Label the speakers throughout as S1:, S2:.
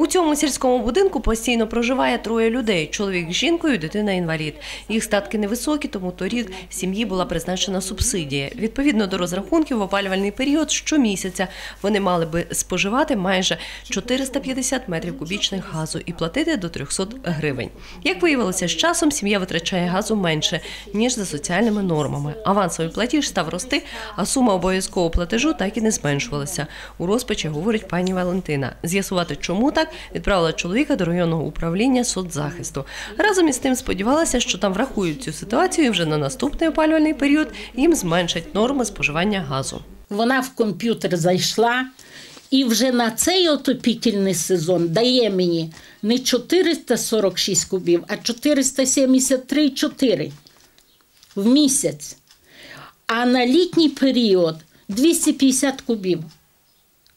S1: У цьому сільському будинку постійно проживає троє людей: чоловік з жінкою, дитина інвалід. Їх статки невисокі, тому торік сім'ї була призначена субсидія. Відповідно до розрахунків, в опалювальний період щомісяця вони мали би споживати майже 450 метрів кубічних газу і платити до 300 гривень. Як виявилося, з часом сім'я витрачає газу менше ніж за соціальними нормами. Авансовий платіж став рости, а сума обов'язкового платежу так і не зменшувалася. У розпачі говорить пані Валентина. З'ясувати, чому так, відправила чоловіка до районного управління соцзахисту. Разом із тим сподівалася, що там врахують цю ситуацію і вже на наступний опалювальний період їм зменшать норми споживання газу.
S2: Вона в комп'ютер зайшла і вже на цей отопітельний сезон дає мені не 446 кубів, а 473,4 в місяць. А на літній період 250 кубів.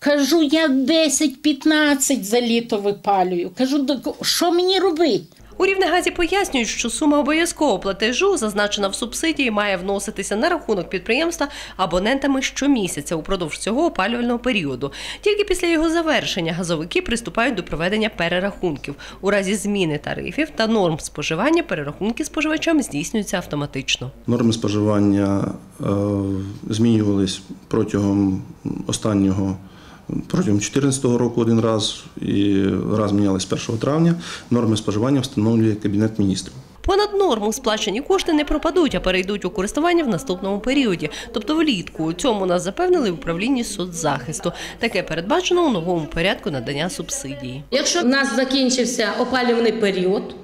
S2: Кажу, я 10-15 за літо випалюю. Кажу, «Так що мені робити?
S1: У Рівнегазі пояснюють, що сума обов'язкового платежу, зазначена в субсидії, має вноситися на рахунок підприємства абонентами щомісяця упродовж цього опалювального періоду. Тільки після його завершення газовики приступають до проведення перерахунків. У разі зміни тарифів та норм споживання перерахунки споживачам здійснюються автоматично.
S3: Норми споживання е, змінювались протягом останнього. Протягом 2014 року один раз і раз мінялись 1 травня. Норми споживання встановлює Кабінет міністрів.
S1: Понад норму сплачені кошти не пропадуть, а перейдуть у користування в наступному періоді, тобто влітку. У цьому нас запевнили в управлінні соцзахисту. Таке передбачено у новому порядку надання субсидії.
S4: Якщо в нас закінчився опалювальний період,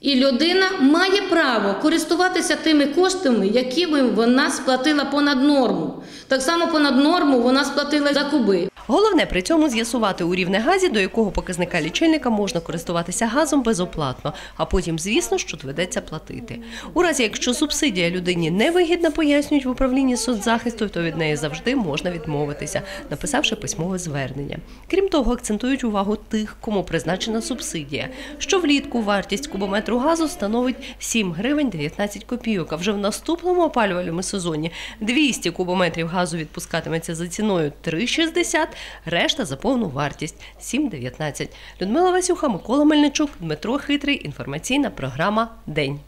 S4: і людина має право користуватися тими коштами, якими вона сплатила понад норму. Так само понад норму вона сплатила за куби.
S1: Головне при цьому з'ясувати у Рівнегазі, до якого показника лічильника можна користуватися газом безоплатно, а потім, звісно, що доведеться платити. У разі, якщо субсидія людині невигідна, пояснюють в управлінні соцзахисту, то від неї завжди можна відмовитися, написавши письмове звернення. Крім того, акцентують увагу тих, кому призначена субсидія. Що влітку вартість кубометру газу становить 7 гривень 19 копійок, а вже в наступному опалювальному сезоні 200 кубометрів газу відпускатиметься за ціною 3,60, решта за повну вартість 7,19. Людмила Васюха, Микола Мельничук, Дмитро Хитрий. Інформаційна програма День.